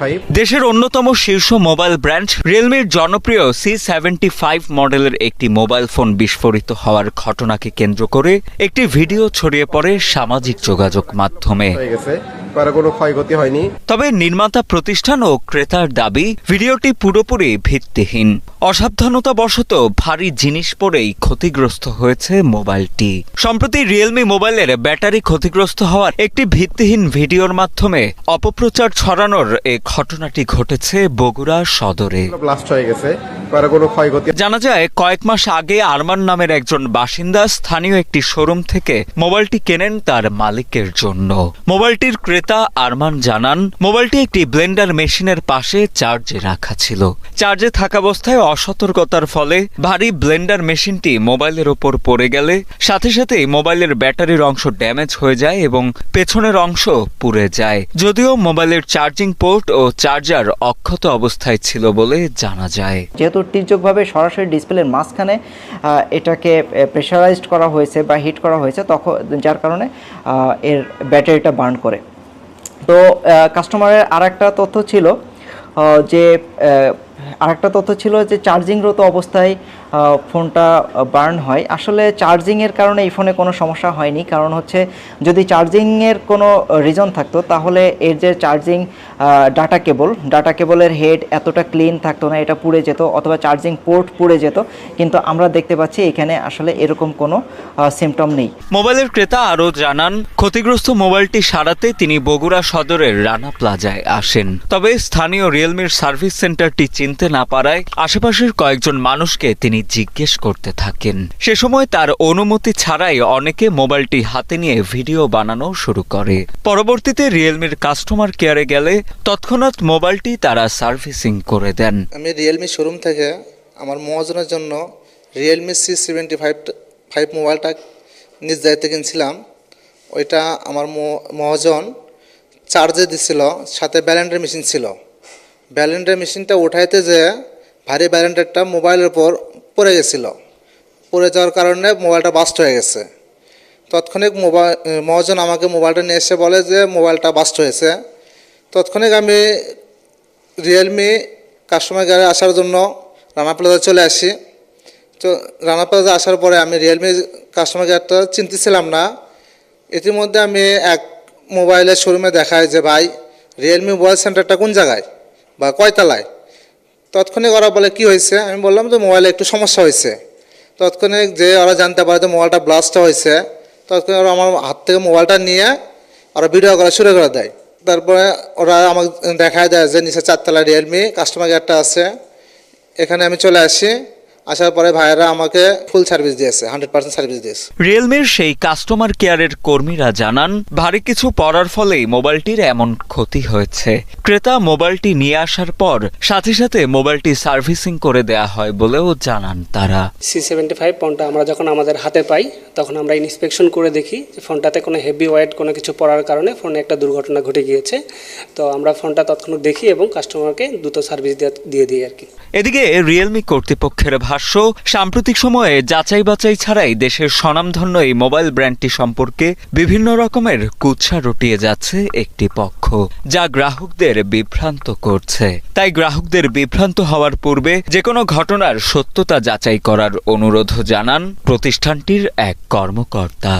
Five দেশের অন্যতম শীর্ষ মোবাইল ব্র্যান্ড রিয়েলমির জনপ্রিয় সি সেভেন্টি ফাইভ মডেলের একটি মোবাইল ফোন বিস্ফোরিত হওয়ার ঘটনাকে কেন্দ্র করে একটি ভিডিও ছড়িয়ে পড়ে সামাজিক যোগাযোগ মাধ্যমে। কারও কোনো ক্ষয়ক্ষতি হয়নি। তবে নির্মাতা প্রতিষ্ঠান ও ক্রেতার দাবি ভিডিওটি পুরোপুরি ভিত্তিহীন। অসাবধানতা অসাবধানতাবশত ভারী জিনিস পড়েই ক্ষতিগ্রস্ত হয়েছে মোবাইলটি। সম্প্রতি রিয়েলমি মোবাইলের ব্যাটারি ক্ষতিগ্রস্ত হওয়ার একটি ভিত্তিহীন ভিডিওর মাধ্যমে অপপ্রচার ছড়ানোর এ ঘটনাটি ঘটেছে বগুড়া সদরে। ব্লাস্ট হয়ে গেছে। কারও কোনো ক্ষয়ক্ষতি জানা যায় কয়েক মাস আগে আরমান নামের একজন বাসিন্দা স্থানীয় একটি শোরুম থেকে মোবাইলটি কেনেন তার মালিকের জন্য। মোবাইলটির ক্রেতা আরমান জানান মোবাইলটি একটি ব্লেন্ডার মেশিনের পাশে চার্জে রাখা ছিল। চার্জে থাকা অবস্থায় অসতর্কতার ফলে ভারী ব্লেন্ডার মেশিনটি মোবাইলের ওপর পড়ে গেলে সাথে সাথেই মোবাইলের ব্যাটারির অংশ ড্যামেজ হয়ে যায় এবং পেছনের অংশ পুড়ে যায়। যদিও মোবাইলের চার্জিং পোর্ট ও চার্জার অক্ষত অবস্থায় ছিল বলে জানা যায়। যেহেতু তির্যকভাবে সরাসরি ডিসপ্লের মাঝখানে এটাকে প্রেশারাইজড করা হয়েছে বা হিট করা হয়েছে, তখন, যার কারণে এর ব্যাটারিটা বার্ন করে। তো কাস্টমারের আর একটা তথ্য ছিল যে আরেকটা তথ্য ছিল যে, চার্জিংরত অবস্থায় ফোনটা বার্ন হয়। আসলে চার্জিংয়ের কারণে এই ফোনে কোনো সমস্যা হয়নি। কারণ হচ্ছে, যদি চার্জিংয়ের কোনো রিজন থাকতো, তাহলে এর যে চার্জিং ডাটা কেবল, ডাটা কেবলের হেড এতটা ক্লিন থাকতো না, এটা পুড়ে যেত, অথবা চার্জিং পোর্ট পুড়ে যেত। কিন্তু আমরা দেখতে পাচ্ছি, এখানে আসলে এরকম কোনো সিমটম নেই। মোবাইলের ক্রেতা আরও জানান, ক্ষতিগ্রস্ত মোবাইলটি সারাতে তিনি বগুড়া সদরের রানা প্লাজায় আসেন। তবে স্থানীয় রিয়েলমির সার্ভিস সেন্টারটি চিনতে না পারায় আশেপাশের কয়েকজন মানুষকে তিনি জিজ্ঞেস করতে থাকেন। সে সময় তার অনুমতি ছাড়াই অনেকে মোবাইলটি হাতে নিয়ে ভিডিও বানানো শুরু করে। পরবর্তীতে রিয়েলমির কাস্টমার কেয়ারে গেলে তৎক্ষণাৎ মোবাইলটি তারা সার্ভিসিং করে দেন। আমি রিয়েলমি শোরুম থেকে আমার মহাজনের জন্য Realme C seventy five five মোবাইলটা নিজ দায়িত্বে কিনছিলাম। ওইটা আমার ম- মহাজন চার্জে দিছিল সাথে ব্যালেন্ডার মেশিন ছিল। ব্যালেন্ডার মেশিনটা উঠাইতে যে ভারী ব্যালেন্ডারটা মোবাইলের উপর পড়ে গেছিল। পড়ে যাওয়ার কারণে মোবাইলটা বাস্ট হয়ে গেছে। তৎক্ষণিক মোবাইল মহাজন আমাকে মোবাইলটা নিয়ে এসে বলে যে মোবাইলটা বাস্ট হয়েছে। তৎক্ষণিক আমি রিয়েলমি কাস্টমার কেয়ারে আসার জন্য রানা প্লাজা চলে আসি। তো রানা প্লাজা আসার পরে আমি রিয়েলমি কাস্টমার কেয়ারটা চিনতেছিলাম না। ইতিমধ্যে আমি এক মোবাইলের শোরুমে দেখায় যে, ভাই রিয়েলমি মোবাইল সেন্টারটা কোন জায়গায়? বা কয়তলায়? তৎক্ষণিক ওরা বলে, কি হয়েছে? আমি বললাম যে, মোবাইলে একটু সমস্যা হয়েছে। তৎক্ষণিক যে ওরা জানতে পারে যে, মোবাইলটা ব্লাস্ট হয়েছে, তৎক্ষণিক ওরা আমার হাত থেকে মোবাইলটা নিয়ে ওরা ভিডিও করা শুরু করে দেয়। তারপরে ওরা আমাকে দেখায় দেয় যে, নিচে চারতলা রিয়েলমি কাস্টমার কেয়ারটা আছে। এখানে আমি চলে আসি। আসার পরে ভাইয়েরা আমাকে ফুল সার্ভিস দিয়েছে হান্ড্রেড পার্সেন্ট সার্ভিস দিয়েছে। রিয়েলমির সেই কাস্টমার কেয়ারের কর্মীরা জানান ভারী কিছু পড়ার ফলেই মোবাইলটির এমন ক্ষতি হয়েছে। ক্রেতা মোবাইলটি নিয়ে আসার পর সাথে সাথে মোবাইলটি সার্ভিসিং করে দেয়া হয় বলেও জানান তারা। সি সেভেন্টি ফাইভ ফোনটা আমরা যখন আমাদের হাতে পাই তখন আমরা ইন্সপেকশন করে দেখি যে ফোনটাতে কোনো হেভি ওয়েট কোনো কিছু পড়ার কারণে ফোনে একটা দুর্ঘটনা ঘটে গিয়েছে। তো আমরা ফোনটা তৎক্ষণাৎ দেখি এবং কাস্টমারকে দ্রুত সার্ভিস দিয়ে দিই আর কি। এদিকে রিয়েলমি কর্তৃপক্ষের ভাষ্য, সাম্প্রতিক সময়ে যাচাই বাছাই ছাড়াই দেশের স্বনামধন্য এই মোবাইল ব্র্যান্ডটি সম্পর্কে বিভিন্ন রকমের কুৎসা রটিয়ে যাচ্ছে একটি পক্ষ, যা গ্রাহকদের বিভ্রান্ত করছে। তাই গ্রাহকদের বিভ্রান্ত হওয়ার পূর্বে যে কোনো ঘটনার সত্যতা যাচাই করার অনুরোধ জানান প্রতিষ্ঠানটির এক কর্মকর্তা।